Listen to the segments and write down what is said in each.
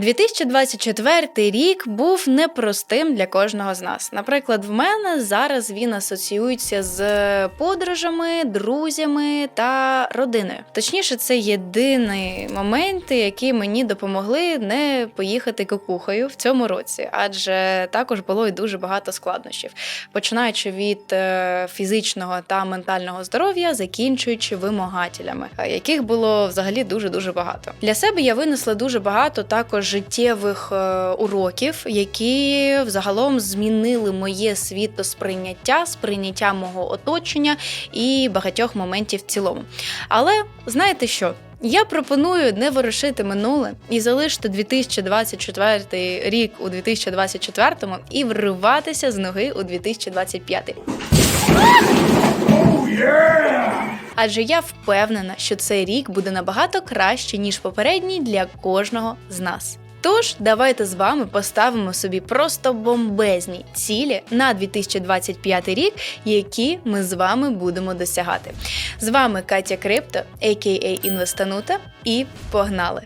2024 рік був непростим для кожного з нас. Наприклад, в мене зараз він асоціюється з подорожами, друзями та родиною. Точніше, це єдині моменти, які мені допомогли не поїхати кукухою в цьому році, адже також було і дуже багато складнощів, починаючи від е, фізичного та ментального здоров'я, закінчуючи вимагателями, е, яких було взагалі дуже дуже багато. Для себе я винесла дуже багато також життєвих е, уроків, які взагалом змінили моє світосприйняття, сприйняття мого оточення і багатьох моментів в цілому. Але знаєте що? Я пропоную не ворушити минуле і залишити 2024 рік у 2024 і вриватися з ноги у 2025. Адже я впевнена, що цей рік буде набагато краще, ніж попередній для кожного з нас. Тож давайте з вами поставимо собі просто бомбезні цілі на 2025 рік, які ми з вами будемо досягати. З вами Катя Крипто, а.к.а. Інвестанута, і погнали!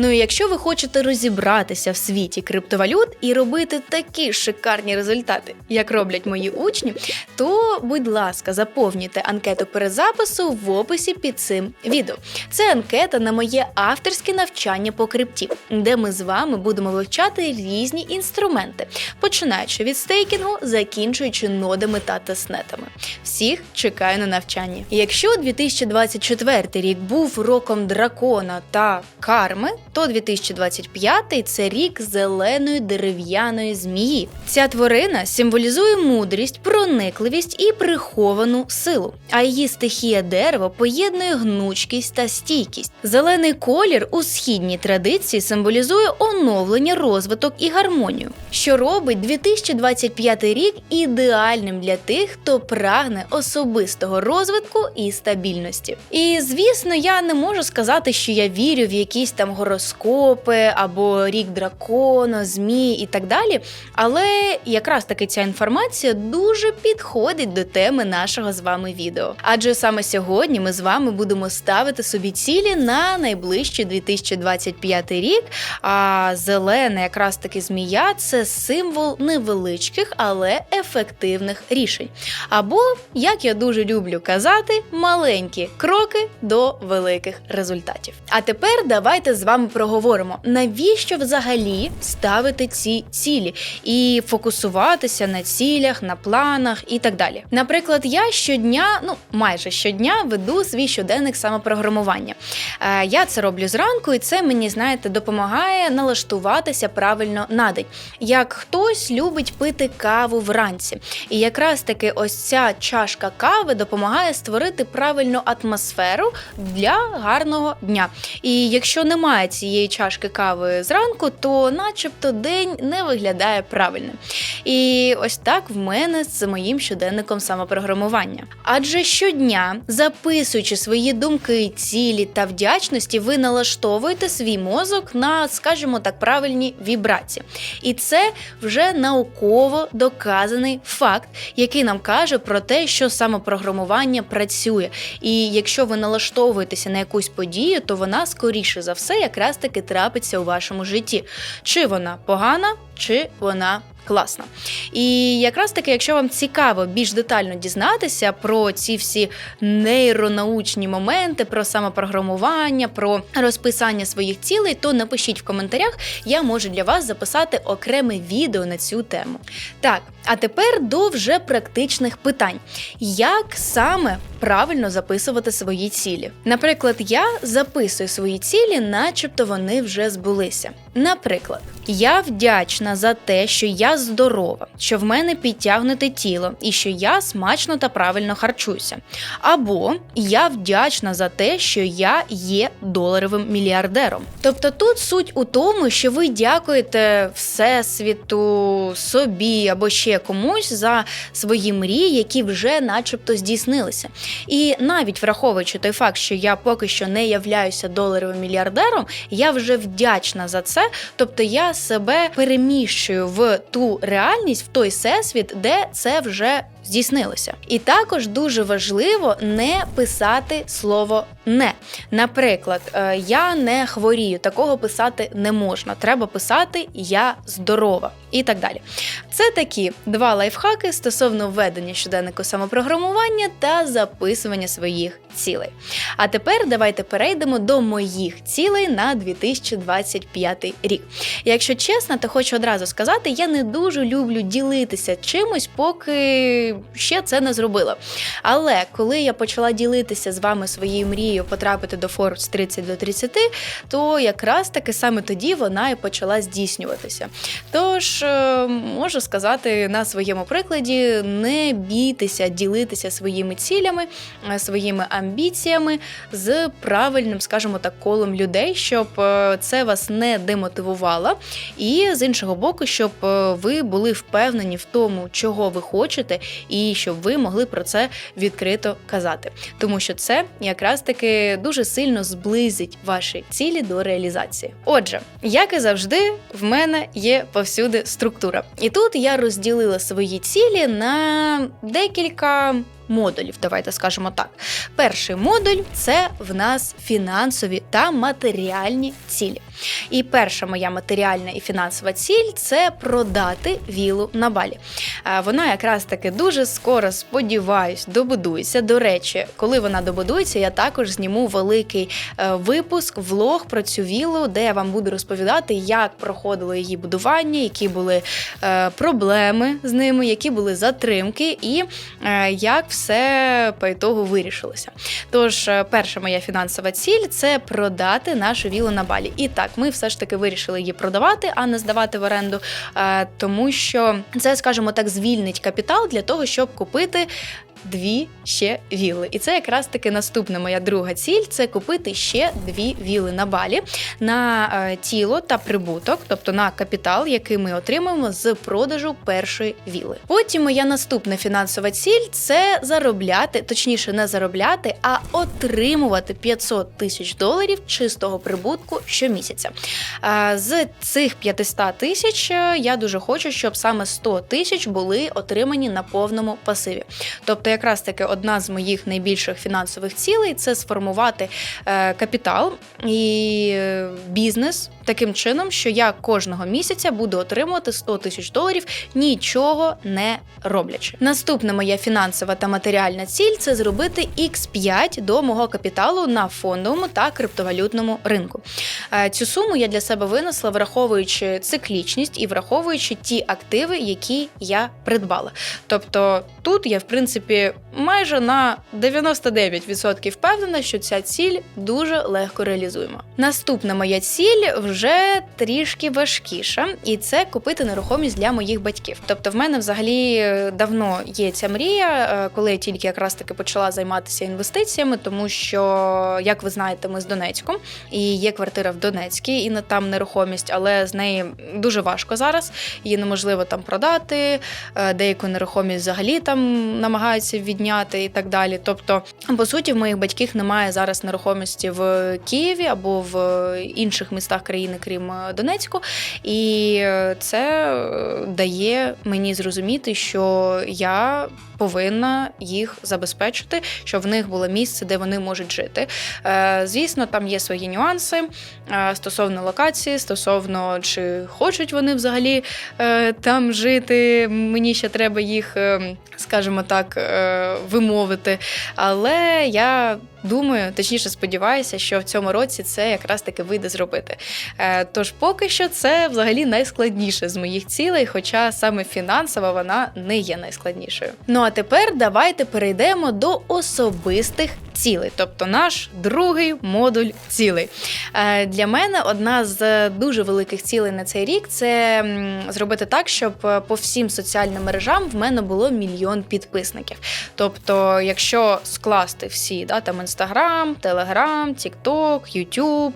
Ну і якщо ви хочете розібратися в світі криптовалют і робити такі шикарні результати, як роблять мої учні, то, будь ласка, заповнюйте анкету перезапису в описі під цим відео. Це анкета на моє авторське навчання по крипті, де ми з вами будемо вивчати різні інструменти, починаючи від стейкінгу, закінчуючи нодами та тестнетами. Всіх чекаю на навчання. Якщо 2024 рік був роком дракона та карми, то 2025 це рік зеленої дерев'яної змії. Ця тварина символізує мудрість, проникливість і приховану силу, а її стихія дерева поєднує гнучкість та стійкість. Зелений колір у східній традиції символізує оновлення, розвиток і гармонію, що робить 2025 рік ідеальним для тих, хто прагне особистого розвитку і стабільності. І звісно, я не можу сказати, що я вірю в якісь там гороскопи або рік дракона, змій і так далі. Але якраз таки ця інформація дуже підходить до теми нашого з вами відео. Адже саме сьогодні ми з вами будемо ставити собі цілі на найближчий 2025 рік. А зелена, якраз таки змія, це символ невеличких, але ефективних рішень. Або, як я дуже люблю казати, маленькі кроки до великих результатів. А тепер давайте з вами проговоримо, навіщо взагалі ставити ці цілі і фокусуватися на цілях, на планах і так далі. Наприклад, я щодня, ну майже щодня, веду свій щоденник самопрограмування. Е, я це роблю зранку, і це мені, знаєте, допомагає налаштуватися правильно на день. Як хтось любить пити каву вранці, і якраз таки ось ця чашка кави допомагає створити правильну атмосферу для гарного дня. І якщо немає цієї чашки кави зранку, то начебто день не виглядає правильним. І ось так в мене з моїм щоденником самопрограмування. Адже щодня, записуючи свої думки, цілі та вдячності, ви налаштовуєте свій мозок на, скажімо так, правильні вібрації. І це вже науково доказаний факт, який нам каже про те, що самопрограмування працює. І якщо ви налаштовуєтеся на якусь подію, то вона скоріше за все якраз таки трапиться у вашому житті. Чи вона погана, чи вона класна. І якраз таки, якщо вам цікаво більш детально дізнатися про ці всі нейронаучні моменти, про самопрограмування, про розписання своїх цілей, то напишіть в коментарях, я можу для вас записати окреме відео на цю тему. Так, а тепер до вже практичних питань. Як саме правильно записувати свої цілі? Наприклад, я записую свої цілі, начебто вони вже збулися. Наприклад, я вдячна за те, що я здорова, що в мене підтягнуте тіло і що я смачно та правильно харчуюся. Або я вдячна за те, що я є доларовим мільярдером. Тобто тут суть у тому, що ви дякуєте Всесвіту, собі або ще комусь за свої мрії, які вже начебто здійснилися. І навіть враховуючи той факт, що я поки що не являюся доларовим мільярдером, я вже вдячна за це. Тобто я себе переміщую в ту реальність, в той всесвіт, де це вже здійснилося. І також дуже важливо не писати слово не. Наприклад, е, я не хворію, такого писати не можна. Треба писати Я здорова і так далі. Це такі два лайфхаки стосовно введення щоденнику самопрограмування та записування своїх цілей. А тепер давайте перейдемо до моїх цілей на 2025 рік. Якщо чесно, то хочу одразу сказати, я не дуже люблю ділитися чимось, поки ще це не зробила. Але коли я почала ділитися з вами своєю мрією потрапити до Forbes 30 до 30, то якраз таки саме тоді вона і почала здійснюватися. Тож е, можу сказати на своєму прикладі: не бійтеся ділитися своїми цілями, е, своїми амбіціями з правильним, скажімо так, колом людей, щоб е, це вас не демотивувало, і з іншого боку, щоб ви були впевнені в тому, чого ви хочете, і щоб ви могли про це відкрито казати, тому що це якраз таки дуже сильно зблизить ваші цілі до реалізації. Отже, як і завжди, в мене є повсюди структура, і тут я розділила свої цілі на декілька модулів. Давайте скажемо так. Перший модуль це в нас фінансові та матеріальні цілі. І перша моя матеріальна і фінансова ціль це продати вілу на балі. Вона якраз таки дуже скоро, сподіваюсь, добудується. До речі, коли вона добудується, я також зніму великий е, випуск, влог про цю вілу, де я вам буду розповідати, як проходило її будування, які були е, проблеми з ними, які були затримки, і е, як все по ітогу вирішилося. Тож, е, перша моя фінансова ціль це продати нашу вілу на балі. І так, ми все ж таки вирішили її продавати, а не здавати в оренду, е, тому що це, скажімо так, звільнить капітал для того, щоб купити. Дві ще віли, і це якраз таки наступна моя друга ціль це купити ще дві віли на балі на е, тіло та прибуток, тобто на капітал, який ми отримаємо з продажу першої віли. Потім моя наступна фінансова ціль це заробляти, точніше, не заробляти, а отримувати 500 тисяч доларів чистого прибутку щомісяця. Е, З цих 500 тисяч е, я дуже хочу, щоб саме 100 тисяч були отримані на повному пасиві. Тобто, якраз таки одна з моїх найбільших фінансових цілей це сформувати е, капітал і е, бізнес таким чином, що я кожного місяця буду отримувати 100 тисяч доларів, нічого не роблячи. Наступна моя фінансова та матеріальна ціль це зробити X5 до мого капіталу на фондовому та криптовалютному ринку. Е, Цю суму я для себе винесла, враховуючи циклічність і враховуючи ті активи, які я придбала. Тобто тут я, в принципі, майже на 99% впевнена, що ця ціль дуже легко реалізуєма. Наступна моя ціль вже трішки важкіша, і це купити нерухомість для моїх батьків. Тобто, в мене взагалі е, давно є ця мрія, е, коли я тільки якраз таки почала займатися інвестиціями, тому що, як ви знаєте, ми з Донецьком і є квартира в Донецькій, і на там нерухомість, але з неї дуже важко зараз. Її неможливо там продати. е, Деяку нерухомість взагалі там намагаються відняти і так далі. Тобто, по суті, в моїх батьків немає зараз нерухомості в Києві або в інших містах країни, крім е, Донецьку. І е, це е, дає мені зрозуміти, що я повинна їх забезпечити, щоб в них було місце, де вони можуть жити. Е, Звісно, там є свої нюанси е, стосовно локації, стосовно чи хочуть вони взагалі е, там жити. Мені ще треба їх, е, скажімо так, е, вимовити. Але я думаю, точніше сподіваюся, що в цьому році це якраз таки вийде зробити. Е, Тож поки що це взагалі найскладніше з моїх цілей, хоча саме фінансова вона не є найскладнішою. Ну а тепер давайте перейдемо до особистих цілей, тобто наш другий модуль цілей. Е, Для мене одна з дуже великих цілей на цей рік це зробити так, щоб е, по всім соціальним мережам в мене було мільйон підписників. Тобто, якщо скласти всі, да, там Інстаграм, Телеграм, Тікток, Ютуб,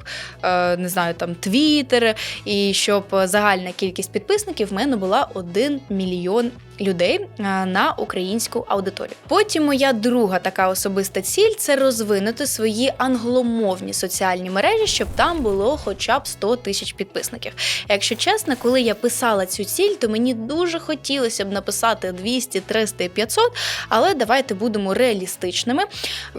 не знаю, там Твіттер, і щоб загальна кількість підписників в мене була 1 мільйон людей е, на українську аудиторію. Потім моя друга така особиста ціль це розвинути свої англомовні соціальні мережі, щоб там було хоча б 100 тисяч підписників. Якщо чесно, коли я писала цю ціль, то мені дуже хотілося б написати 200, 300 і 500, але давайте будемо реалістичними.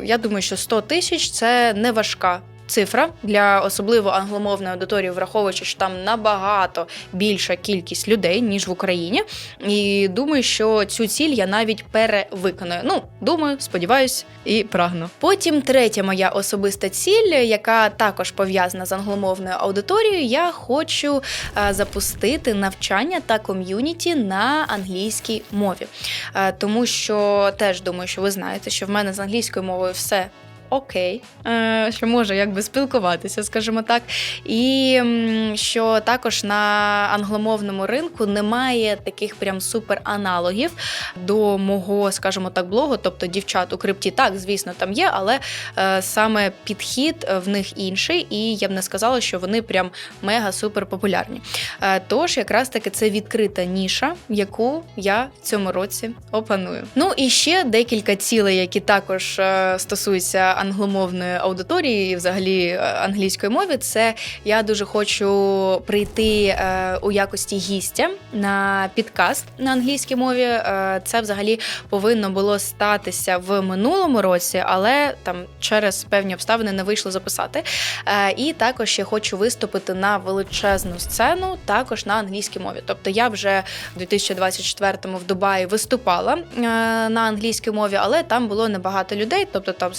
Я думаю, що 100 тисяч це не важка. Цифра для особливо англомовної аудиторії, враховуючи, що там набагато більша кількість людей ніж в Україні. І думаю, що цю ціль я навіть перевиконую. Ну, думаю, сподіваюсь і прагну. Потім третя моя особиста ціль, яка також пов'язана з англомовною аудиторією. Я хочу е, запустити навчання та ком'юніті на англійській мові, Е, тому що теж думаю, що ви знаєте, що в мене з англійською мовою все окей, е, що може якби спілкуватися, скажімо так. І що також на англомовному ринку немає таких прям супер аналогів до мого, скажімо так, блогу, тобто дівчат у крипті. Так, звісно, там є, але е, саме підхід в них інший, і я б не сказала, що вони прям мега супер популярні. Е, Тож, якраз таки це відкрита ніша, яку я в цьому році опаную. Ну і ще декілька цілей, які також е, стосуються англомовної аудиторії, і взагалі е, англійської мови. Це я дуже хочу прийти е, у якості гістя на підкаст на англійській мові. Е, Це взагалі повинно було статися в минулому році, але там через певні обставини не вийшло записати. І також я хочу виступити на величезну сцену, також на англійській мові. Тобто я вже в 2024-му в Дубаї виступала на англійській мові, але там було небагато людей, тобто там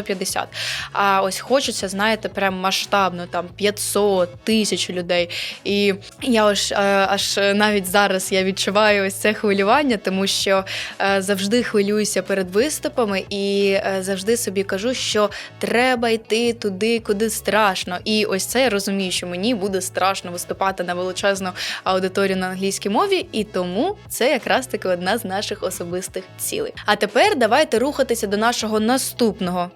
100-150. А ось хочеться, знаєте, прям масштабно, там 500 тисяч людей. І я аж, е, аж навіть зараз я відчуваю ось це хвилювання, тому що е, завжди хвилююся перед виступами і е, завжди собі кажу, що треба йти туди, куди страшно. І ось це я розумію, що мені буде страшно виступати на величезну аудиторію на англійській мові, і тому це якраз таки одна з наших особистих цілей. А тепер давайте рухатися до нашого наступного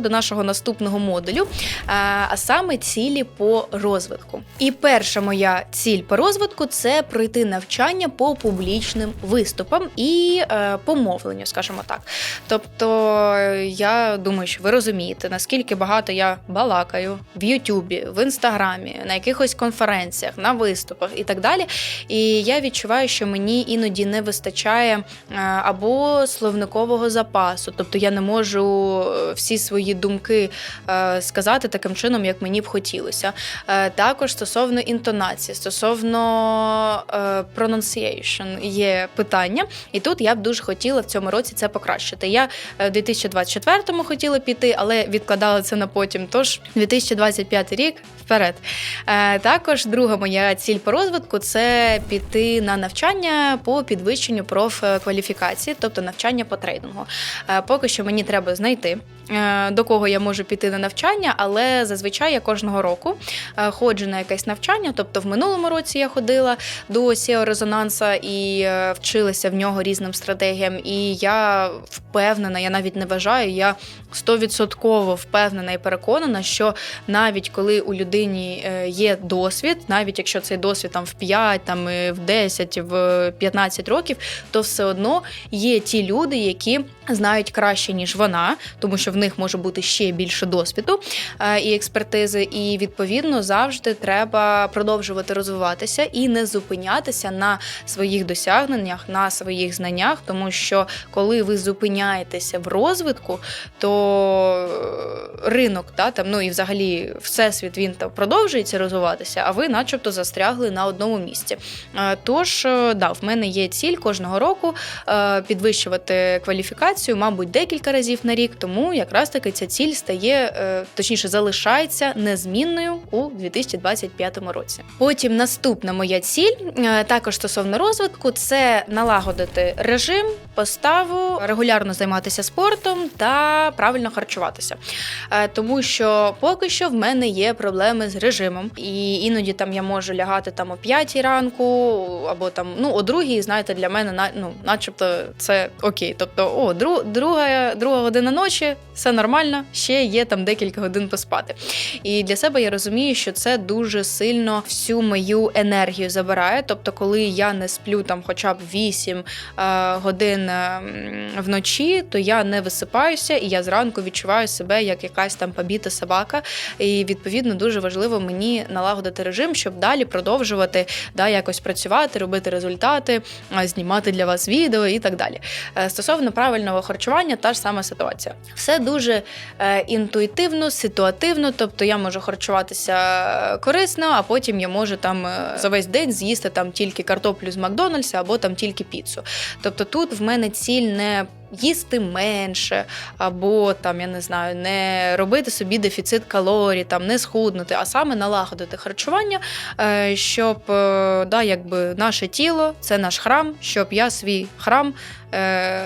до нашого наступного модулю, а, саме цілі по розвитку. І перша моя ціль по розвитку це пройти навчання по публічним виступам і е, по мовленню, скажімо так. Тобто, я думаю, що ви розумієте, наскільки багато я балакаю в Ютубі, в інстаграмі, на якихось конференціях, на виступах і так далі. І я відчуваю, що мені іноді не вистачає е, або словникового запасу, тобто я не можу е, всі свої думки е, сказати таким чином, як мені б хотілося. Е, Також стосовно інтонації, стосовно е, pronunciation є питання, і тут я б дуже хотіла в цьому році це покращити. Я в 2024-му хотіла піти, але відкладала це на потім. Тож 2025 рік вперед. Також друга моя ціль по розвитку це піти на навчання по підвищенню профкваліфікації, тобто навчання по трейдингу. Поки що мені треба знайти. Е, До кого я можу піти на навчання, але зазвичай я кожного року е, ходжу на якесь навчання. Тобто, в минулому році я ходила до SEO резонанса і е, вчилася в нього різним стратегіям. І я впевнена, я навіть не вважаю, я стовідсотково впевнена і переконана, що навіть коли у людині є досвід, навіть якщо цей досвід там в 5, там в 10, в 15 років, то все одно є ті люди, які знають краще ніж вона, тому що в них може бути ще більше досвіду е, і експертизи. І відповідно завжди треба продовжувати розвиватися і не зупинятися на своїх досягненнях, на своїх знаннях, тому що коли ви зупиняєтеся в розвитку, то е, ринок, та там ну і взагалі всесвіт він там продовжується розвиватися, а ви, начебто, застрягли на одному місці. Е, Тож, да, в мене є ціль кожного року підвищувати кваліфікацію, мабуть, декілька разів на рік. Тому якраз таки ця ціль стає, е, точніше, залишається незмінною у 2025 році. Потім наступна моя ціль, е, також стосовно розвитку, це налагодити режим, поставу, регулярно займатися спортом та правильно харчуватися. Е, Тому що поки що в мене є проблеми з режимом, і іноді там я можу лягати там о 5 ранку, або там ну о другій, знаєте, для мене на ну, начебто це окей. Тобто, о, дру, друга, друга година ночі, все нормально, ще є там декілька годин поспати. І для себе я розумію, що це дуже сильно всю мою енергію забирає. Тобто, коли я не сплю там хоча б 8 е, годин е, вночі, то я не висипаюся, і я зранку відчуваю себе як якась там побіта собака. І відповідно дуже важливо мені налагодити режим, щоб далі продовжувати да, якось працювати, робити результати, знімати для вас відео і так далі. Е, Стосовно правильного харчування, та ж сама ситуація. Все дуже е, інтуїтивно, ситуативно, тобто я можу харчуватися корисно, а потім я можу там е, за весь день з'їсти там тільки картоплю з Макдональдса або там тільки піцу. Тобто тут в мене ціль не їсти менше, або там я не знаю, не робити собі дефіцит калорій, там не схуднути, а саме налагодити харчування, е, щоб да, якби наше тіло це наш храм, щоб я свій храм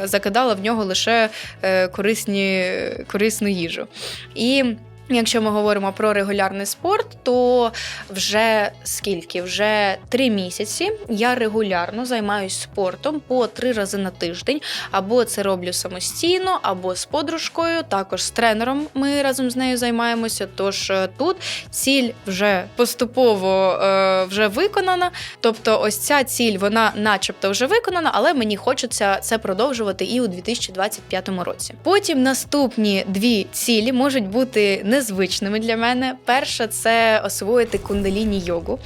закидала в нього лише е, корисні, корисну їжу. І Якщо ми говоримо про регулярний спорт, то вже скільки? Вже три місяці я регулярно займаюся спортом по три рази на тиждень. Або це роблю самостійно, або з подружкою, також з тренером. Ми разом з нею займаємося. Тож е, тут ціль вже поступово е, вже виконана. Тобто, ось ця ціль, вона, начебто, вже виконана, але мені хочеться це продовжувати і у 2025 році. Потім наступні дві цілі можуть бути незвичними для мене. Перша це освоїти кундаліні йогу.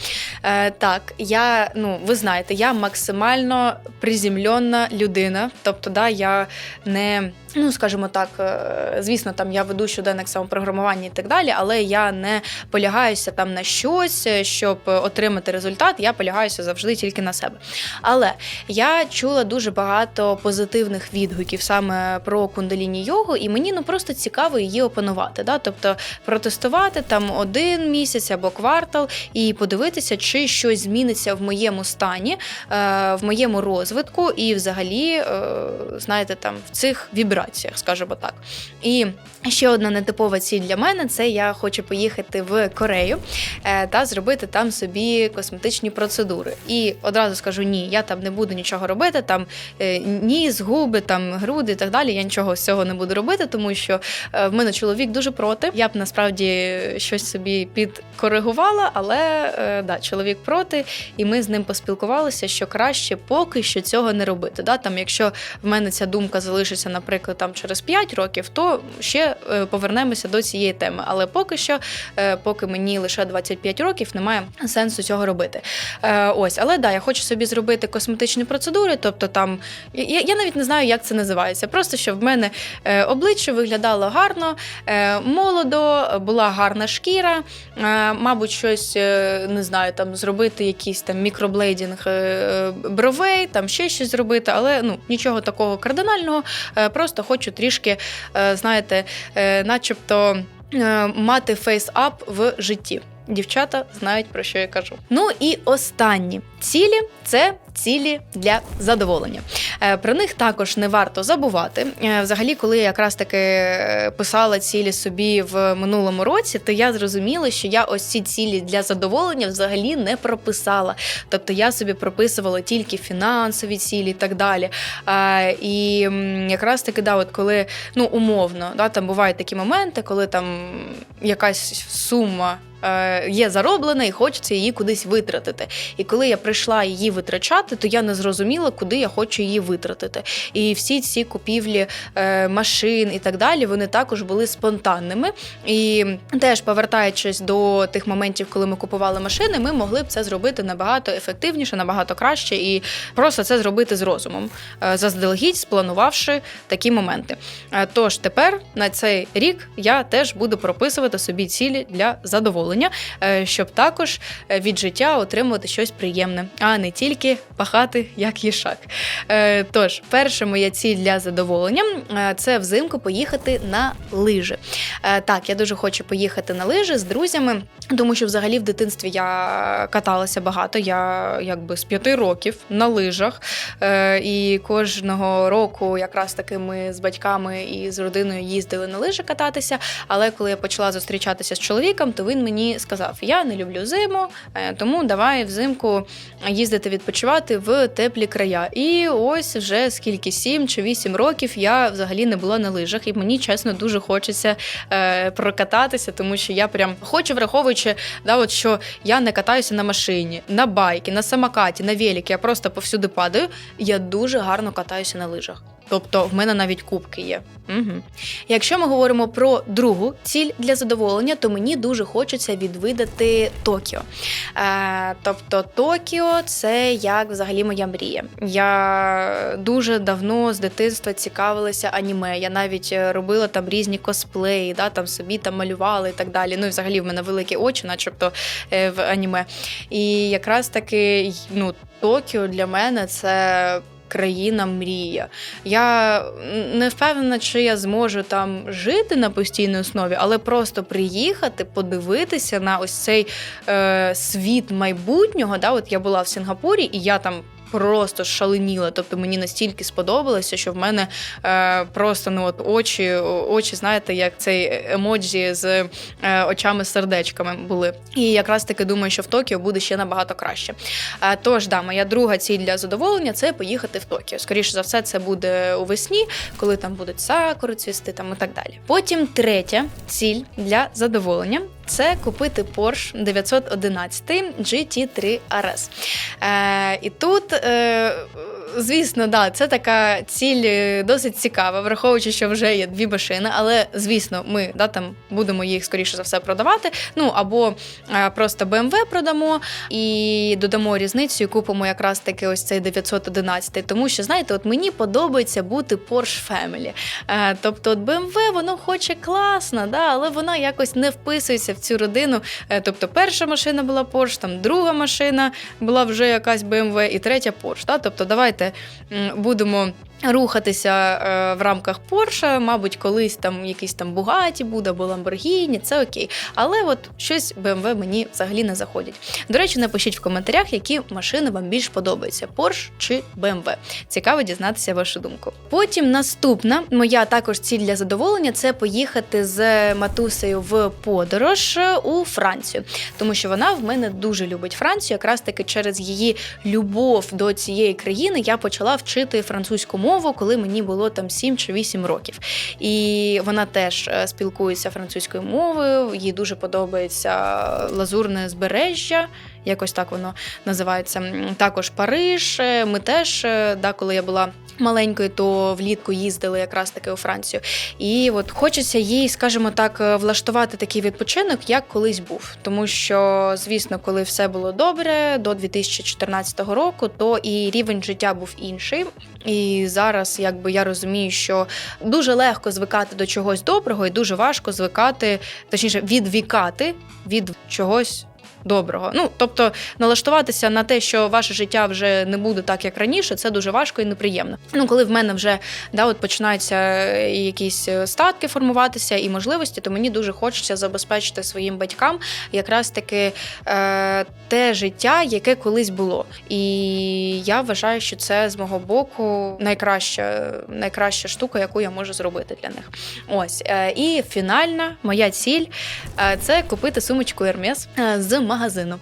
Е, так, я, ну ви знаєте, я максимально приземльонна людина. Тобто, да, я не. Ну, скажімо так, е, звісно, там я веду щоденник самопрограмування і так далі, але я не полягаюся там на щось, е, щоб отримати результат. Я полягаюся завжди тільки на себе. Але я чула дуже багато позитивних відгуків саме про кундаліні йогу, і мені ну просто цікаво її опанувати. Да? Тобто протестувати там один місяць або квартал і подивитися, чи щось зміниться в моєму стані, е, в моєму розвитку, і взагалі, знаєте, там в цих вібраціях, скажімо так. І ще одна нетипова ціль для мене це я хочу поїхати в Корею е, та зробити там собі косметичні процедури. І одразу скажу ні, я там не буду нічого робити, там е, ніс, губи, там груди і так далі. Я нічого з цього не буду робити, тому що е, в мене чоловік дуже проти. Я б насправді щось собі підкоригувала, але да, чоловік проти, і ми з ним поспілкувалися, що краще поки що цього не робити. Да? Там, якщо в мене ця думка залишиться, наприклад, там через 5 років, то ще е, повернемося до цієї теми. Але поки що, е, поки мені лише 25 років, немає сенсу цього робити. Е, ось, але да, я хочу собі зробити косметичні процедури, тобто там я, я навіть не знаю, як це називається. Просто щоб в мене е, обличчя виглядало гарно, е, молодо, була гарна шкіра. Е, мабуть, щось е, не знаю, там зробити якийсь там мікроблейдінг е, е, бровей, там ще щось зробити, але ну нічого такого кардинального. Е, просто хочу трішки, е, знаєте, е, начебто. е, Мати фейс-ап в житті. Дівчата знають про що я кажу. Ну і останні цілі це цілі для задоволення. Е, Про них також не варто забувати. Е, Взагалі, коли я якраз таки е, писала цілі собі в минулому році, то я зрозуміла, що я ось ці цілі для задоволення взагалі не прописала. Тобто я собі прописувала тільки фінансові цілі і так далі. І якраз таки, да, от коли ну умовно, да, там бувають такі моменти, коли там якась сума. Е, Є зароблена і хочеться її кудись витратити. І коли я прийшла її витрачати, то я не зрозуміла, куди я хочу її витратити. І всі ці купівлі е, машин і так далі, вони також були спонтанними. І теж повертаючись до тих моментів, коли ми купували машини, ми могли б це зробити набагато ефективніше, набагато краще, і просто це зробити з розумом, е, заздалегідь спланувавши такі моменти. Е, Тож тепер на цей рік я теж буду прописувати собі цілі для задоволення, е, щоб також е, від життя отримувати щось приємне, а не тільки пахати як їшак. Е, Тож, перша моя ціль для задоволення це взимку поїхати на лижі. Так, я дуже хочу поїхати на лижі з друзями, тому що взагалі в дитинстві я каталася багато. Я якби з п'яти років на лижах. І кожного року, якраз таки, ми з батьками і з родиною їздили на лижі кататися. Але коли я почала зустрічатися з чоловіком, то він мені мені сказав: Я не люблю зиму, е, тому давай взимку їздити відпочивати в теплі края. І ось вже скільки сім чи вісім років я взагалі не була на лижах, і мені чесно дуже хочеться е, прокататися, тому що я прям хочу, враховуючи, да, от що я не катаюся на машині, на байки, на самокаті, на великі, я просто повсюди падаю. Я дуже гарно катаюся на лижах. Тобто в мене навіть кубки є. Угу. Якщо ми говоримо про другу ціль для задоволення, то мені дуже хочеться відвідати Токіо. Е, тобто Токіо це як взагалі моя мрія. Я дуже давно з дитинства цікавилася аніме. Я навіть е, робила там різні косплеї, да, там собі там малювала і так далі. Ну і взагалі в мене великі очі, начебто е, в аніме. І якраз таки ну, Токіо для мене це країна мрія. Я не впевнена, чи я зможу там жити на постійній основі, але просто приїхати, подивитися на ось цей е, світ майбутнього. Да, От я була в Сінгапурі, і я там просто шаленіла. Тобто мені настільки сподобалося, що в мене е, просто ну от очі, очі, знаєте, як цей емоджі з е, очами сердечками були. І якраз таки думаю, що в Токіо буде ще набагато краще. Е, тож, да, моя друга ціль для задоволення це поїхати в Токіо. Скоріше за все, це буде у весні, коли там будуть сакури цвісти там і так далі. Потім третя ціль для задоволення це купити Porsche 911 GT3 RS. Е, І тут, е, звісно, да, це така ціль е, досить цікава, враховуючи, що вже є дві машини, але звісно, ми да, там будемо їх скоріше за все продавати. Ну або е, просто BMW продамо і додамо різницю, і купимо якраз таки ось цей 911. Тому що, знаєте, от мені подобається бути Porsche Family. Е, Тобто, от BMW, воно хоче класно, да, але вона якось не вписується в цю родину. Тобто, перша машина була Porsche, там друга машина була вже якась BMW і третя Porsche. Да? Тобто, давайте м, будемо. Рухатися е, в рамках Porsche, мабуть, колись там якийсь там Бугаті буде або Lamborghini, це окей. Але от щось BMW мені взагалі не заходять. До речі, напишіть в коментарях, які машини вам більш подобаються: Porsche чи BMW. Цікаво дізнатися вашу думку. Потім наступна моя також ціль для задоволення це поїхати з матусею в подорож у Францію, тому що вона в мене дуже любить Францію. Якраз таки через її любов до цієї країни я почала вчити французьку мову мову, коли мені було там 7 чи 8 років. І вона теж е, спілкується французькою мовою, їй дуже подобається лазурне збережжя. Якось так воно називається. Також Париж. Е, ми теж, е, да, коли я була маленькою, то влітку їздили якраз таки у Францію. І от хочеться їй, скажімо так, влаштувати такий відпочинок, як колись був. Тому що, звісно, коли все було добре до 2014 року, то і рівень життя був інший. І зараз, якби я розумію, що дуже легко звикати до чогось доброго, і дуже важко звикати, точніше, відвікати від чогось доброго. Ну тобто налаштуватися на те, що ваше життя вже не буде так, як раніше, це дуже важко і неприємно. Ну, коли в мене вже да, от починаються е, якісь е, статки формуватися і можливості, то мені дуже хочеться забезпечити своїм батькам якраз таки е, те життя, яке колись було. І я вважаю, що це з мого боку найкраща, найкраща штука, яку я можу зробити для них. Ось е, і фінальна моя ціль це купити сумочку Hermes з магазину.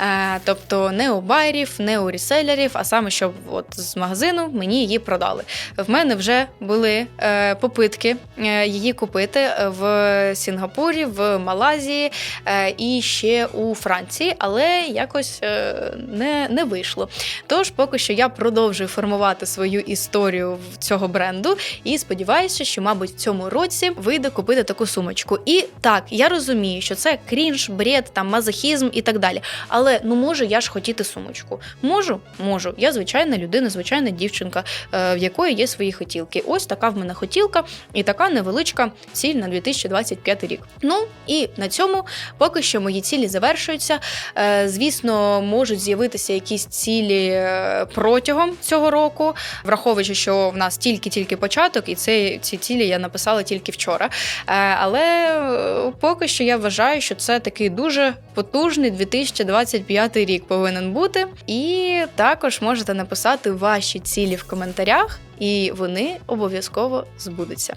Е, тобто не у байерів, не у ріселерів, а саме щоб от з магазину мені її продали. В мене вже були е, попитки е, її купити в Сінгапурі, в Малазії і ще у Франції, але якось не, не вийшло. Тож, поки що я продовжую формувати свою історію цього бренду і сподіваюся, що, мабуть, в цьому році вийде купити таку сумочку. І так, я розумію, що це крінж, бред, там мазохізм і так далі. Але ну можу я ж хотіти сумочку. Можу, можу. Я звичайна людина, звичайна дівчинка, е, в якої є свої хотілки. Ось така в мене хотілка і така невеличка ціль на 2025 рік. Ну і на цьому поки що мої цілі завершуються. Е, звісно, можуть з'явитися якісь цілі е, протягом цього року, враховуючи, що в нас тільки-тільки початок, і це ці цілі я написала тільки вчора. Але поки що я вважаю, що це такий дуже потужний потужний 2025 рік повинен бути. І також можете написати ваші цілі в коментарях, і вони обов'язково збудуться.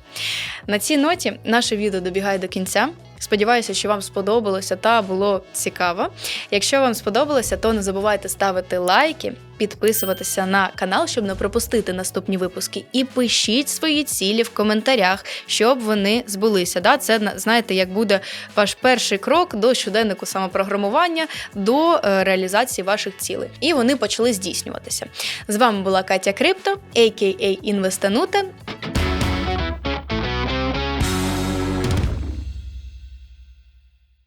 На цій ноті наше відео добігає до кінця. Сподіваюся, що вам сподобалося та було цікаво. Якщо вам сподобалося, то не забувайте ставити лайки, підписуватися на канал, щоб не пропустити наступні випуски. І пишіть свої цілі в коментарях, щоб вони збулися. Да? Це знаєте, як буде ваш перший крок до щоденнику самопрограмування, до е, реалізації ваших цілей. І вони почали здійснюватися. З вами була Катя Крипто, а.к.а. Інвестануте.